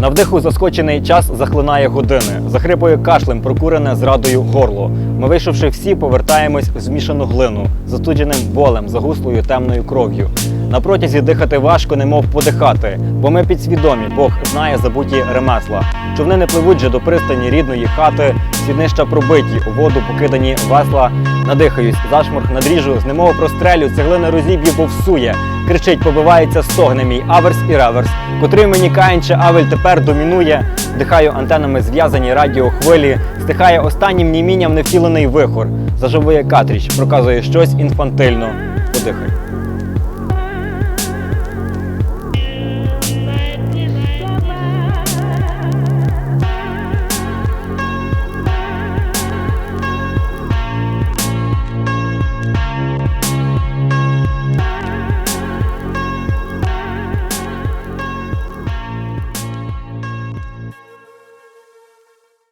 На вдиху заскочений час захлинає години. Захрипує кашлем, прокурене зрадою горло. Ми, вийшовши всі, повертаємось в змішану глину, застудженим болем, загуслою темною кров'ю. На протязі дихати важко, немов подихати, бо ми підсвідомі, Бог знає забуті ремесла. Човни не пливуть же до пристані рідної хати, свіднища пробиті, у воду покидані весла. Надихаюсь, зашморг надріжу, з немов прострелю, цеглини розіб'ю, бо всує. Кричить, побивається стогне мій аверс і реверс, котрий мені каїнче авель тепер домінує. Дихаю антенами зв'язані радіохвилі, стихає останнім німінням невтілений вихор. Зажовує катріч, проказує щось інфантильно. Подихай.